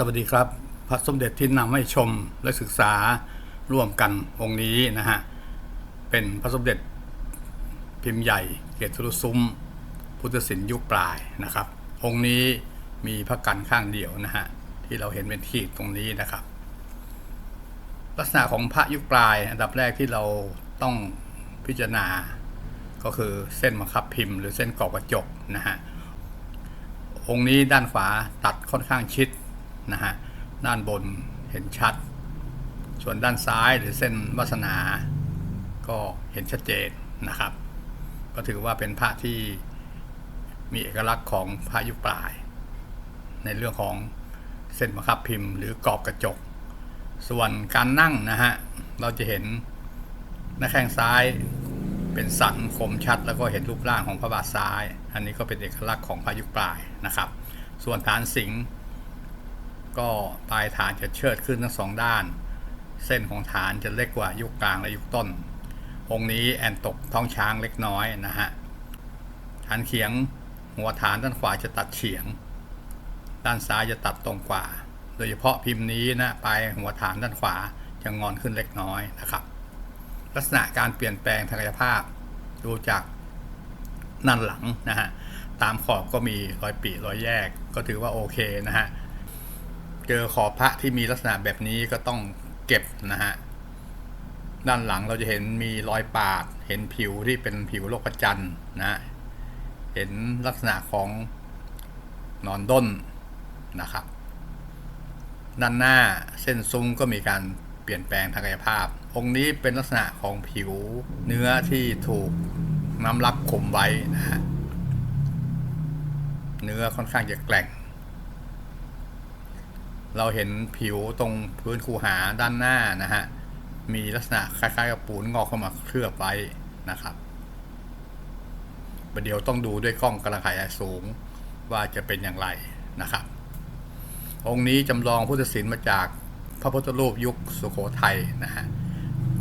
สวัสดีครับ พระสมเด็จที่นำให้ชมและศึกษาร่วมกันองค์นี้นะฮะ เป็นพระสมเด็จพิมพ์ใหญ่เกียรติรุซุ้ม พุทธศิลป์ยุคปลายนะครับ องค์นี้มีพระกันข้างเดียวนะฮะ ที่เราเห็นเป็นขีดตรงนี้นะครับ ลักษณะของพระยุคปลาย อันดับแรกที่เราต้องพิจารณา ก็คือเส้นบังคับพิมพ์ หรือเส้นกรอบกระจกนะฮะองค์นี้ด้านขวาตัดค่อนข้างชิด นะฮะด้านบนเห็นชัด ส่วนด้านซ้ายหรือเส้นวาสนา ก็เห็นชัดเจนนะครับ ก็ถือว่าเป็นพระที่มีเอกลักษณ์ของพระยุคปลาย ในเรื่องของเส้นบังคับพิมพ์หรือกรอบกระจก ส่วนการนั่งนะฮะเราจะเห็นหน้าแข้งซ้ายเป็นสันคมชัด แล้วก็เห็นรูปร่างของพระบาทซ้าย อันนี้ก็เป็นเอกลักษณ์ของพระยุคปลายนะครับ ส่วนฐานสิงห์ ก็ปลายฐานจะเชิดขึ้นทั้งสองด้าน เส้นของฐานจะเล็กกว่ายุคกลางและยุคต้น องค์นี้แอนตกท้องช้างเล็กน้อยนะฮะฐานเขียงหัวฐานด้านขวาจะตัดเฉียง ด้านซ้ายจะตัดตรงกว่า โดยเฉพาะพิมพ์นี้นะปลายหัวฐานด้านขวาจะงอนขึ้นเล็กน้อยนะครับ ลักษณะการเปลี่ยนแปลงทางกายภาพดูจากนั่นหลังนะฮะตามขอบก็มีรอยปีรอยแยกก็ถือว่าโอเคนะฮะ เจอขอบพระที่มีลักษณะแบบนี้ก็ต้องเก็บนะฮะ ด้านหลังเราจะเห็นมีรอยปาด เห็นผิวที่เป็นผิวโลกประจันทร์นะ เห็นลักษณะของนอนด้นนะครับ ด้านหน้าเส้นซุ้มก็มีการเปลี่ยนแปลงทางกายภาพ องค์นี้เป็นลักษณะของผิวเนื้อที่ถูกน้ำรักขมไว้นะฮะ เนื้อค่อนข้างจะแกร่ง เราเห็นผิวตรงพื้นคูหาด้านหน้านะฮะ มีลักษณะคล้ายๆกับปูนงอกเข้ามาเคลือบไว้นะครับประเดี๋ยวต้องดูด้วยกล้องกระขยายสูงว่าจะเป็นอย่างไรนะครับ องค์นี้จำลองพุทธศิลป์มาจากพระพุทธรูปยุคสุโขทัยนะฮะ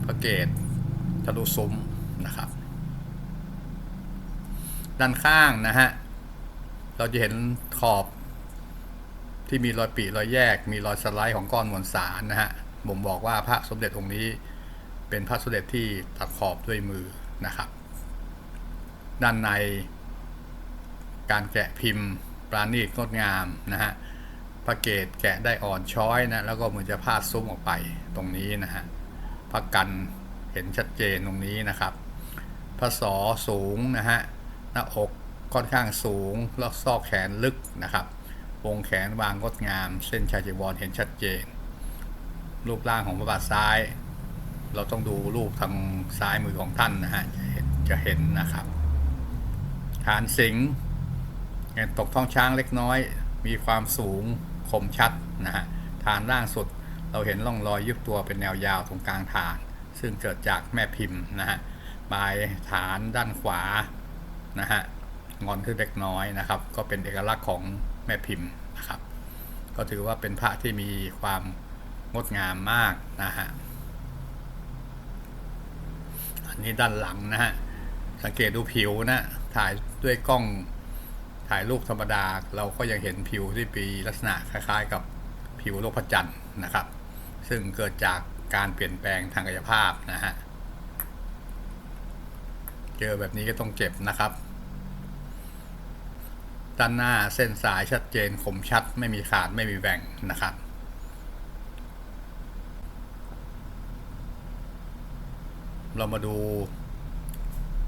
พระเกศทะลุซุ้มนะครับ ด้านข้างนะฮะ เราจะเห็นขอบ ที่มีรอยปีรอยแยก มีรอยสไลด์ของก้อนมวลสารนะฮะผมบอกว่าพระสมเด็จองค์นี้ เป็นพระสมเด็จที่ตัดขอบด้วยมือนะครับ ด้านใน การแกะพิมพ์ปราณีตงดงามนะฮะพระเกศแกะได้อ่อนช้อยนะแล้วก็เหมือนจะพาดซุ้มออกไปตรงนี้นะฮะพระกันเห็นชัดเจนตรงนี้นะครับพระสอสูงนะฮะหน้าอกค่อนข้างสูงแล้วซอกแขนลึกนะครับ งแขนวางงดงาม เส้นชายจีวรเห็นชัดเจน รูปร่างของพระบาทซ้าย เราต้องดูรูปทางซ้ายมือของท่านนะฮะจะเห็นจะเห็นนะครับฐานสิงห์ตกท้องช้างเล็กน้อย มีความสูงคมชัดนะฮะฐานล่างสุดเราเห็นร่องรอยยุบตัวเป็นแนวยาวตรงกลางฐาน ซึ่งเกิดจากแม่พิมพ์นะฮะปลายฐานด้านขวานะฮะงอนขึ้นเล็กน้อยนะครับ ก็เป็นเอกลักษณ์ของ แม่พิมพ์นะครับ ก็ถือว่าเป็นพระที่มีความงดงามมากนะฮะอันนี้ด้านหลังนะฮะสังเกตดูผิวนะถ่ายด้วยกล้องถ่ายรูปธรรมดา เราก็ยังเห็นผิวที่มีลักษณะคล้ายๆ กับผิวโลกพระจันทร์นะครับ ซึ่งเกิดจากการเปลี่ยนแปลงทางกายภาพนะฮะเจอแบบนี้ก็ต้องเก็บนะครับ ด้านหน้าเส้นสายชัดเจนคมชัดไม่มีขาดไม่มีแหว่งนะครับเรามาดู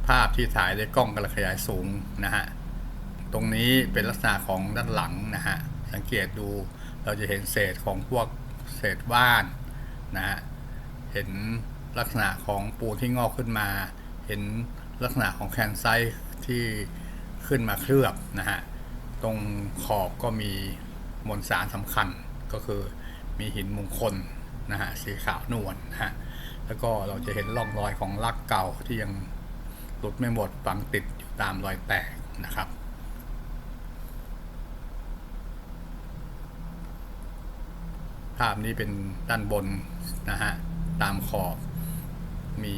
ภาพที่ถ่ายด้วยกล้องกระขยายสูงนะฮะ ตรงนี้เป็นลักษณะของด้านหลังนะฮะ สังเกตดูเราจะเห็นเศษของพวกเศษว่านนะฮะ เห็นลักษณะของปูที่งอกขึ้นมา เห็นลักษณะของแคนไซที่ขึ้นมาเคลือบนะฮะ ตรงขอบก็มีมวลสารสำคัญก็คือมีหินมงคลนะฮะสีขาวนวลนะฮะแล้วก็เราจะเห็นร่องรอยของลักเก่าที่ยังหลุดไม่หมดฝังติดอยู่ตามรอยแตกนะครับ ภาพนี้เป็นด้านบนนะฮะตามขอบมี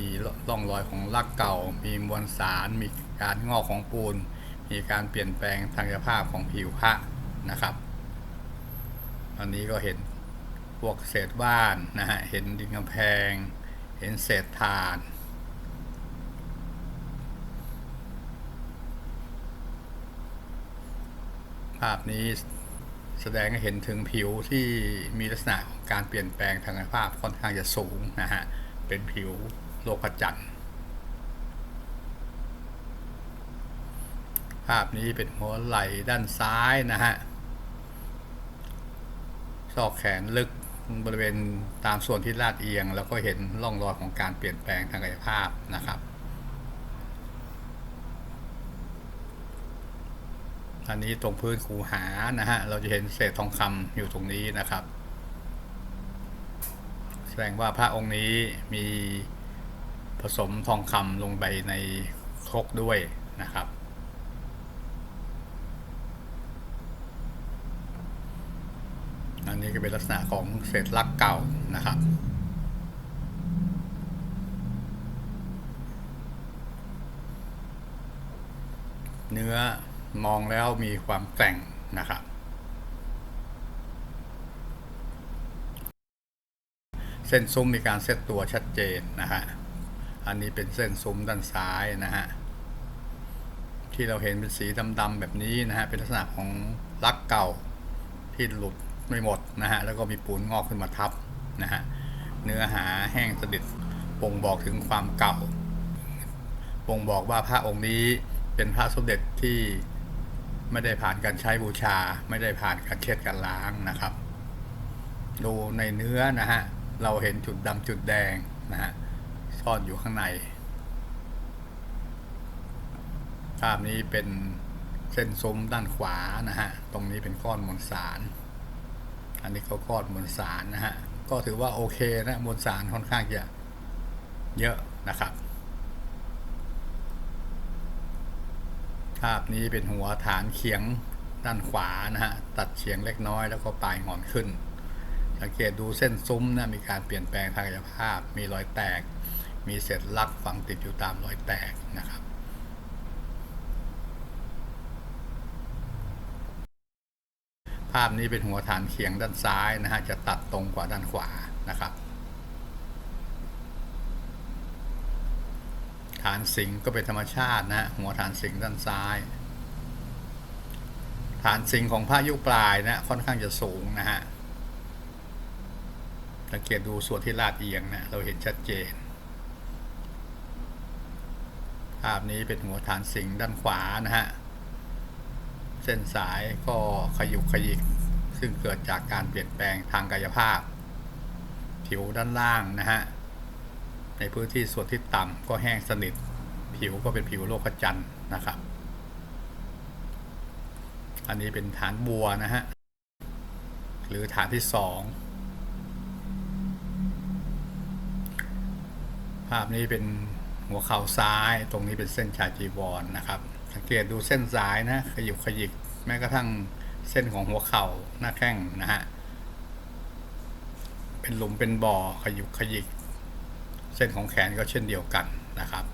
ร่องรอยของลักเก่า มีมวลสารมีการงอกของปูน มีการเปลี่ยนแปลงทางกายภาพของผิวพระนะครับอันนี้ก็เห็นพวกเศษบ้านนะฮะเห็นดินกำแพง เห็นเศษถ่านภาพนี้แสดงให้เห็นถึงผิวที่มีลักษณะของการเปลี่ยนแปลงทางกายภาพค่อนข้างจะสูงนะฮะ เป็นผิวโลกจันทร์ ภาพนี้เป็นหัวไหล่ด้านซ้ายนะฮะซอกแขนลึกบริเวณตามส่วนที่ลาดเอียง แล้วก็เห็นร่องรอยของการเปลี่ยนแปลงทางกายภาพนะครับอันนี้ตรงพื้นคูหานะฮะเราจะเห็นเศษทองคำอยู่ตรงนี้นะครับ แสดงว่าพระองค์นี้มีผสมทองคำลงไปในครกด้วยนะครับ อั นี้ก็เป็นลักษณะของเศษลักเก่านะครับ เนื้อมองแล้วมีความแกร่งนะครับ เส้นซุ้มมีการเซตตัวชัดเจนนะฮะ อันนี้เป็นเส้นซุ้มด้านซ้ายนะฮะ ที่เราเห็นเป็นสีดำๆแบบนี้นะฮะ เป็นลักษณะของลักเก่าที่หลุด ไม่หมดนะฮะแล้วก็มีปูนงอกขึ้นมาทับนะฮะเนื้อหาแห้งสนิทบ่งบอกถึงความเก่าบ่งบอกว่าพระองค์นี้เป็นพระสมเด็จที่ไม่ได้ผ่านการใช้บูชา ไม่ได้ผ่านการเช็ดการล้างนะครับ ดูในเนื้อนะฮะเราเห็นจุดดำจุดแดงนะฮะซ่อนอยู่ข้างในภาพนี้เป็นเส้นซุ้มด้านขวานะฮะ ตรงนี้เป็นก้อนมวลสาร อันนี้ก็ก้อนมวลสารนะฮะ ก็ถือว่าโอเคนะมวลสารค่อนข้างจะเยอะนะครับ ภาพนี้เป็นหัวฐานเขียงด้านขวานะฮะ ตัดเฉียงเล็กน้อยแล้วก็ปลายงอนขึ้น สังเกตดูเส้นซุ้มนะมีการเปลี่ยนแปลงทางกายภาพ มีรอยแตก มีเศษลักฝังติดอยู่ตามรอยแตกนะครับ ภาพนี้เป็นหัวฐานเขียงด้านซ้ายนะฮะจะตัดตรงกว่าด้านขวานะครับฐานสิงก็เป็นธรรมชาตินะฮะหัวฐานสิงด้านซ้าย ฐานสิงของพระยุคปลายนะค่อนข้างจะสูงนะฮะสังเกตดูส่วนที่ลาดเอียงนะเราเห็นชัดเจน ภาพนี้เป็นหัวฐานสิงด้านขวานะฮะ เส้นสายก็ขยุกขยิก ซึ่งเกิดจากการเปลี่ยนแปลงทางกายภาพ ผิวด้านล่างนะฮะ ในพื้นที่ส่วนที่ต่ำก็แห้งสนิท ผิวก็เป็นผิวโลกจันทร์นะครับ อันนี้เป็นฐานบัวนะฮะ หรือฐานที่สองภาพนี้เป็นหัวเข่าซ้าย ตรงนี้เป็นเส้นชาจีวรนนะครับ สังเกตดูเส้นสายนะขยุกขยิกแม้กระทั่งเส้นของหัวเข่าหน้าแข้งนะฮะเป็นหลุมเป็นบ่อขยุกขยิก เส้นของแขนก็เช่นเดียวกันนะครับ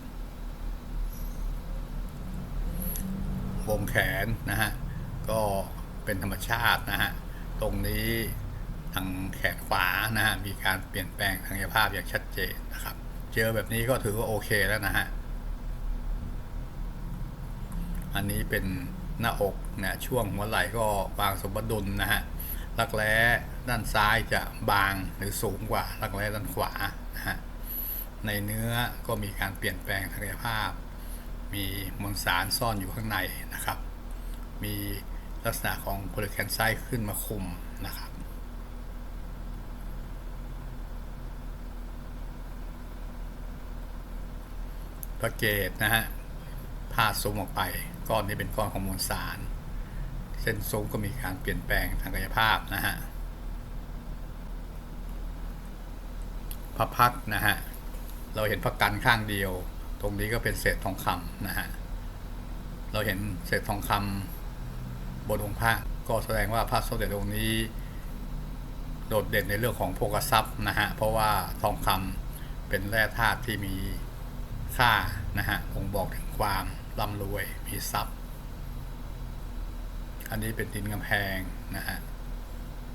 วงแขนนะฮะก็เป็นธรรมชาตินะฮะตรงนี้ทางแขนขวานะฮะมีการเปลี่ยนแปลงทางกายภาพอย่างชัดเจนนะครับ เจอแบบนี้ก็ถือว่าโอเคแล้วนะฮะ อันนี้เป็นหน้าอกนะช่วงหัวไหล่ก็บางสมดุลนะฮะรักแร้ด้านซ้ายจะบางหรือสูงกว่ารักแร้ด้านขวานะฮะในเนื้อก็มีการเปลี่ยนแปลงทางกายภาพ มีมวลสารซ่อนอยู่ข้างในนะครับ มีลักษณะของโพลีแคนไซต์ขึ้นมาคุมนะครับพระเกตนะฮะ พาดซุ้มออกไปก้อนนี้เป็นก้อนของมวลสาร เส้นซุ้มก็มีการเปลี่ยนแปลงทางกายภาพนะฮะพระพักนะฮะเราเห็นพระกันข้างเดียว ตรงนี้ก็เป็นเศษทองคำนะฮะเราเห็นเศษทองคำบนองค์พระก็แสดงว่าพระสมเด็จองค์นี้ โดดเด่นในเรื่องของโภคทรัพย์นะฮะเพราะว่าทองคำเป็นแร่ธาตุที่มี ค่านะฮะบ่งบอกถึงความร่ำรวยมีทรัพย์ อันนี้เป็นดินกำแพงนะฮะ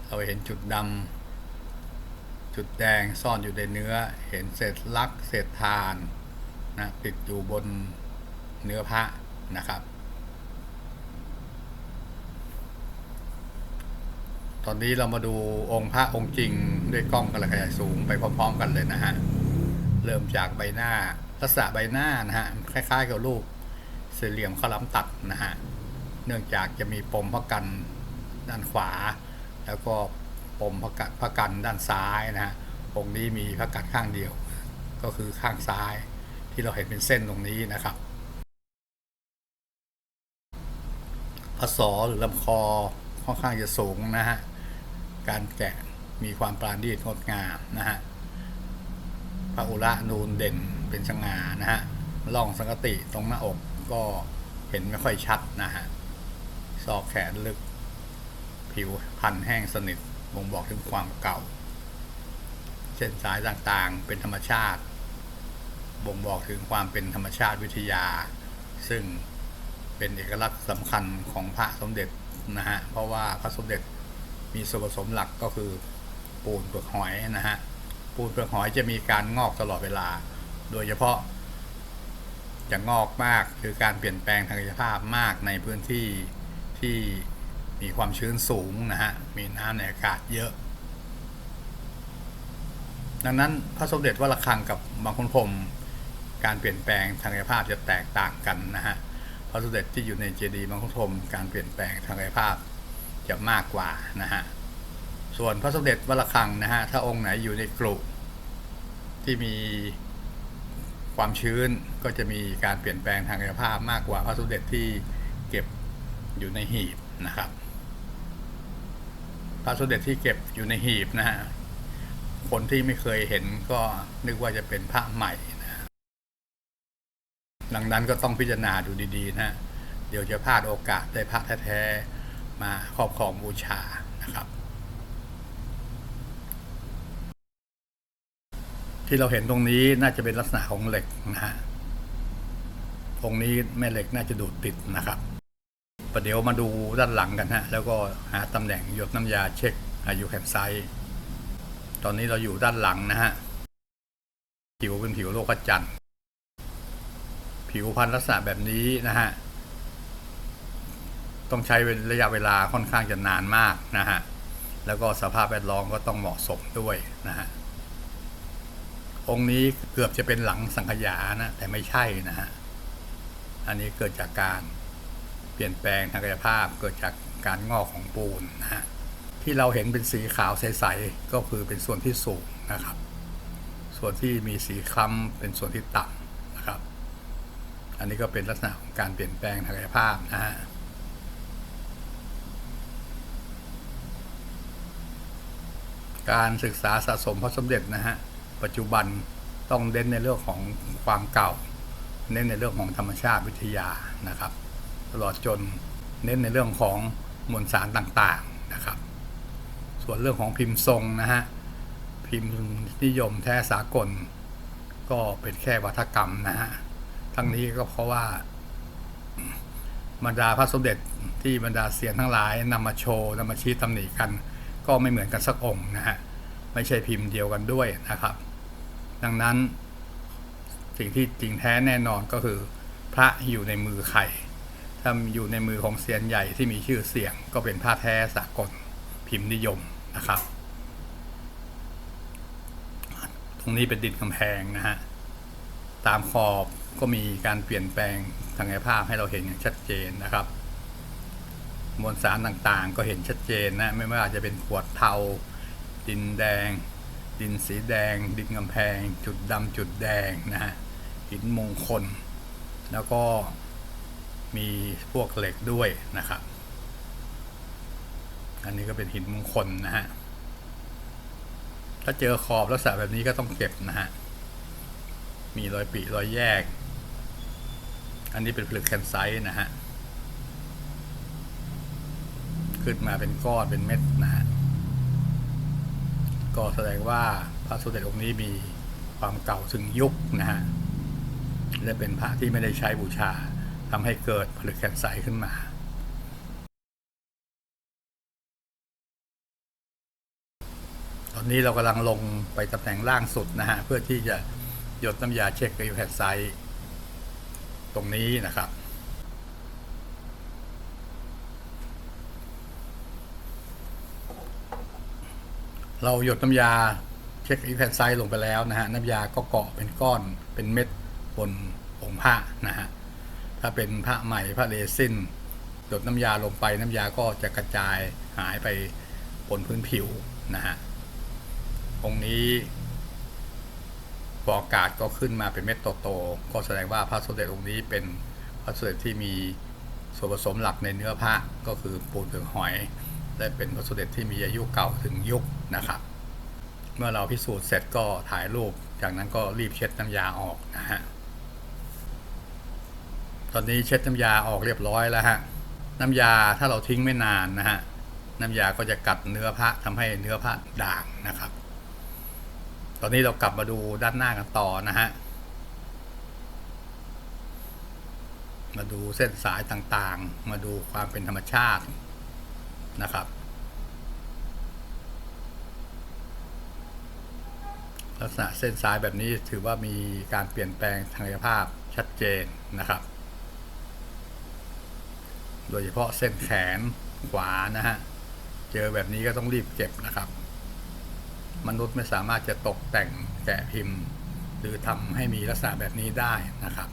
เราเห็นจุดดำจุดแดงซ่อนอยู่ในเนื้อ เห็นเศษลักเศษทานนะติดอยู่บนเนื้อพระนะครับ ตอนนี้เรามาดูองค์พระองค์จริงด้วยกล้องกระขยายสูงไปพร้อมๆกันเลยนะฮะ เริ่มจากใบหน้าลักษณะใบหน้านะฮะคล้ายๆ กับรูปสี่เหลี่ยมข้าวหล้ำตัดนะฮะเนื่องจากจะมีปมพระกันด้านขวา แล้วก็ปมพระกันพระกันด้านซ้ายนะฮะองค์นี้มีพระกันข้างเดียว ก็คือข้างซ้ายที่เราเห็นเป็นเส้นตรงนี้นะครับพศหรือลำคอค่อนข้างจะสูงนะฮะการแกะมีความปราณีตงดงามนะฮะ พระอุระนูนเด่นเป็นสง่านะฮะร่องสังกติตรงหน้าอกก็เห็นไม่ค่อยชัดนะฮะซอกแขนลึก ผิวพันแห้งสนิทบ่งบอกถึงความเก่า เส้นสายต่างๆเป็นธรรมชาติ บ่งบอกถึงความเป็นธรรมชาติวิทยา ซึ่งเป็นเอกลักษณ์สำคัญของพระสมเด็จนะฮะเพราะว่าพระสมเด็จมีส่วนผสมหลักก็คือปูนเปลือกหอยนะฮะ ปูนเปลือกหอยจะมีการงอกตลอดเวลา โดยเฉพาะจะงอกมากคือการเปลี่ยนแปลงทางกายภาพมากในพื้นที่ที่มีความชื้นสูงนะฮะ มีน้ำในอากาศเยอะ ดังนั้นพระสมเด็จวัดระฆังกับบางคนพรมการเปลี่ยนแปลงทางกายภาพจะแตกต่างกันนะฮะพระสมเด็จที่อยู่ในเจดีย์บางคนพรมการเปลี่ยนแปลงทางกายภาพจะมากกว่านะฮะ ส่วนพระสมเด็จวัดระฆังนะฮะถ้าองค์ไหนอยู่ในกรุที่มีความชื้นก็จะมีการเปลี่ยนแปลงทางกายภาพมากกว่าพระสมเด็จที่เก็บอยู่ในหีบนะครับ พระสมเด็จที่เก็บอยู่ในหีบนะฮะคนที่ไม่เคยเห็นก็นึกว่าจะเป็นพระใหม่นะดังนั้นก็ต้องพิจารณาดูดีๆนะฮะเดี๋ยวจะพลาดโอกาสได้พระแท้ๆมาครอบครองบูชานะครับ ที่เราเห็นตรงนี้น่าจะเป็นลักษณะของเหล็กนะฮะองนี้แม่เหล็กน่าจะดูดติดนะครับประเดี๋ยวมาดูด้านหลังกันฮะ แล้วก็หาตำแหน่งหยดน้ำยาเช็คอายุแคนไซต์ตอนนี้เราอยู่ด้านหลังนะฮะ ผิวเป็นผิวโลกจันทร์ ผิวพันธุ์ลักษณะแบบนี้นะฮะ ต้องใช้ระยะเวลาค่อนข้างจะนานมากนะฮะ แล้วก็สภาพแวดล้อมก็ต้องเหมาะสมด้วยนะฮะ องค์นี้เกือบจะเป็นหลังสังขยานะ แต่ไม่ใช่นะฮะ อันนี้เกิดจากการเปลี่ยนแปลงทางกายภาพเกิดจากการงอกของปูนนะฮะที่เราเห็นเป็นสีขาวใสๆก็คือเป็นส่วนที่สูงนะครับ ส่วนที่มีสีคล้ำเป็นส่วนที่ต่ำนะครับ อันนี้ก็เป็นลักษณะของการเปลี่ยนแปลงทางกายภาพนะฮะการศึกษาสะสมพระสมเด็จนะฮะ ปัจจุบันต้องเน้นในเรื่องของความเก่า เน้นในเรื่องของธรรมชาติวิทยานะครับ ตลอดจนเน้นในเรื่องของมวลสารต่างๆนะครับ ส่วนเรื่องของพิมพ์ทรงนะฮะพิมพ์นิยมแท้สากล ก็เป็นแค่วัฒกรรมนะฮะทั้งนี้ก็เพราะว่าบรรดาพระสมเด็จที่บรรดาเสียนทั้งหลายนำมาโชว์นำมาชี้ตำหนิกัน ก็ไม่เหมือนกันสักองค์นะฮะไม่ใช่พิมพ์เดียวกันด้วยนะครับ ดังนั้น สิ่งที่จริงแท้แน่นอนก็คือ พระอยู่ในมือใครถ้าอยู่ในมือของเซียนใหญ่ที่มีชื่อเสียง ก็เป็นพระแท้สากลพิมพ์นิยมนะครับ ตรงนี้เป็นดินกำแพงนะฮะตามขอบก็มีการเปลี่ยนแปลงทางกายภาพให้เราเห็นอย่างชัดเจนนะครับ มวลสารต่างๆ ก็เห็นชัดเจนนะไม่ว่าจะเป็นขวดเทาดินแดง ดินสีแดง ดินกำแพง จุดดำจุดแดงนะฮะหินมงคล แล้วก็มีพวกเหล็กด้วยนะครับ อันนี้ก็เป็นหินมงคลนะฮะ ถ้าเจอขอบลักษณะแบบนี้ก็ต้องเก็บนะฮะ มีรอยปีรอยแยก อันนี้เป็นผลึกแคนไซต์นะฮะ ขึ้นมาเป็นก้อนเป็นเม็ดนะฮะ ก็แสดงว่าพระสมเด็จองค์นี้มีความเก่าถึงยุคนะฮะและเป็นพระที่ไม่ได้ใช้บูชาทำให้เกิดผลึกแคนไซต์ขึ้นมา ตอนนี้เรากำลังลงไปตำแหน่งล่างสุดนะฮะ เพื่อที่จะหยดน้ำยาเช็คกับยูแพดไซต์ตรงนี้นะครับ เราหยดน้ำยาเช็คอีแพนไซต์ลงไปแล้วนะฮะน้ำยาก็เกาะเป็นก้อนเป็นเม็ดบนผงผ้านะฮะถ้าเป็นผ้าใหม่ผ้าเรซินหยดน้ำยาลงไปน้ำยาก็จะกระจายหายไปบนพื้นผิวนะฮะตรงนี้ฟองอากาศก็ขึ้นมาเป็นเม็ดโตๆก็แสดงว่าพระสมเด็จองค์นี้เป็นพระสมเด็จที่มีส่วนผสมหลักในเนื้อผ้าก็คือปูนถึงหอย และเป็นพระสมเด็จที่มีอายุเก่าถึงยุคนะครับ เมื่อเราพิสูจน์เสร็จก็ถ่ายรูป จากนั้นก็รีบเช็ดน้ำยาออกนะฮะตอนนี้เช็ดน้ำยาออกเรียบร้อยแล้วฮะน้ำยาถ้าเราทิ้งไม่นานนะฮะน้ำยาก็จะกัดเนื้อผ้าทำให้เนื้อผ้าด่างนะครับ ตอนนี้เรากลับมาดูด้านหน้ากันต่อนะฮะมาดูเส้นสายต่างๆ มาดูความเป็นธรรมชาติ นะครับ ลักษณะเส้นสายแบบนี้ถือว่ามีการเปลี่ยนแปลงทางกายภาพชัดเจนนะครับ โดยเฉพาะเส้นแขนขวานะฮะ เจอแบบนี้ก็ต้องรีบเก็บนะครับ มนุษย์ไม่สามารถจะตกแต่งแกะพิมพ์ หรือทำให้มีลักษณะแบบนี้ได้นะครับ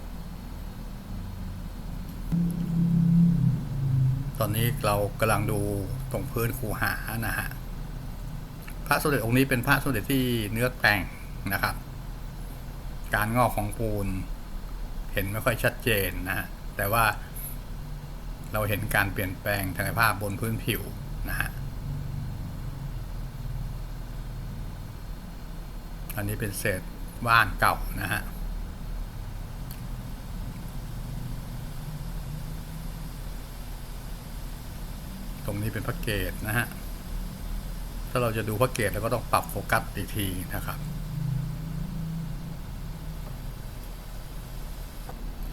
ตอนนี้เรากำลังดูตรงพื้นคูหานะฮะพระสมเด็จองค์นี้เป็นพระสมเด็จที่เนื้อแต่งนะครับ การงอกของปูน เห็นไม่ค่อยชัดเจนนะฮะแต่ว่าเราเห็นการเปลี่ยนแปลงทางภาพบนพื้นผิวนะฮะอันนี้เป็นเศษว่านเก่านะฮะ รงนี้เป็นพระเกตนะฮะ ถ้าเราจะดูพระเกตเราก็ต้องปรับโฟกัสอีกทีนะครับ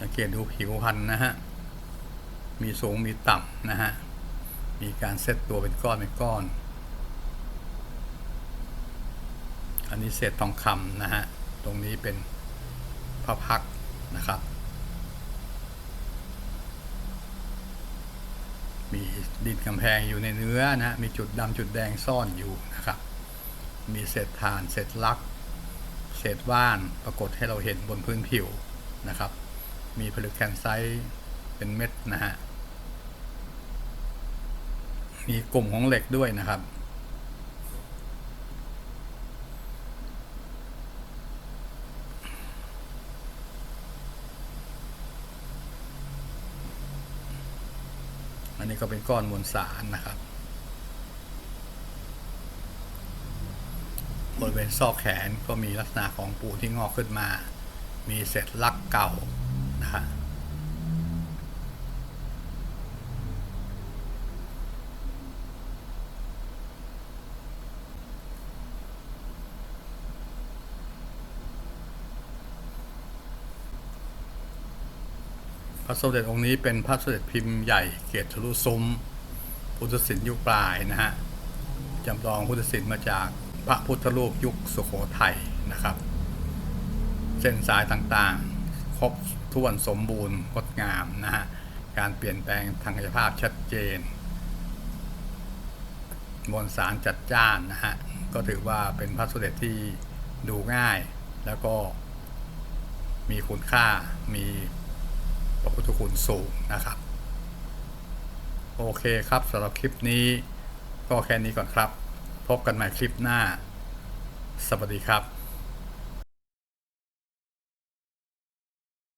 สังเกตดูผิวพันธุ์นะฮะ มีสูงมีต่ำนะฮะ มีการเซตตัวเป็นก้อนเป็นก้อน อันนี้เศษทองคำนะฮะ ตรงนี้เป็นพระพักนะครับ มีดินกำแพงอยู่ในเนื้อนะมีจุดดำจุดแดงซ่อนอยู่นะครับ มีเศษถ่านเศษลัก เศษว่านปรากฏให้เราเห็นบนพื้นผิวนะครับ มีผลึกแคนไซต์เป็นเม็ดนะฮะมีกลุ่มของเหล็กด้วยนะครับ อันนี้ก็เป็นก้อนมวลสารนะครับบริเวณซอกแขนก็มีลักษณะของปูที่งอกขึ้นมา มีเศษลักเก่านะฮะ พระสมเด็จองค์นี้เป็นพระสมเด็จพิมพ์ใหญ่เกศทะลุซุ้ม พุทธศิลป์ยุคปลายนะฮะจำลองพุทธศิลป์มาจากพระพุทธรูปยุคสุโขทัยนะครับ เส้นสายต่างๆ ครบถ้วนสมบูรณ์งดงามนะฮะการเปลี่ยนแปลงทางกายภาพชัดเจน มวลสารจัดจ้านนะฮะก็ถือว่าเป็นพระสมเด็จที่ดูง่ายแล้วก็มีคุณค่ามี ระพุทธคุณสูงนะครับ โอเคครับสำหรับคลิปนี้ก็แค่นี้ก่อนครับ พบกันใหม่คลิปหน้า สวัสดีครับ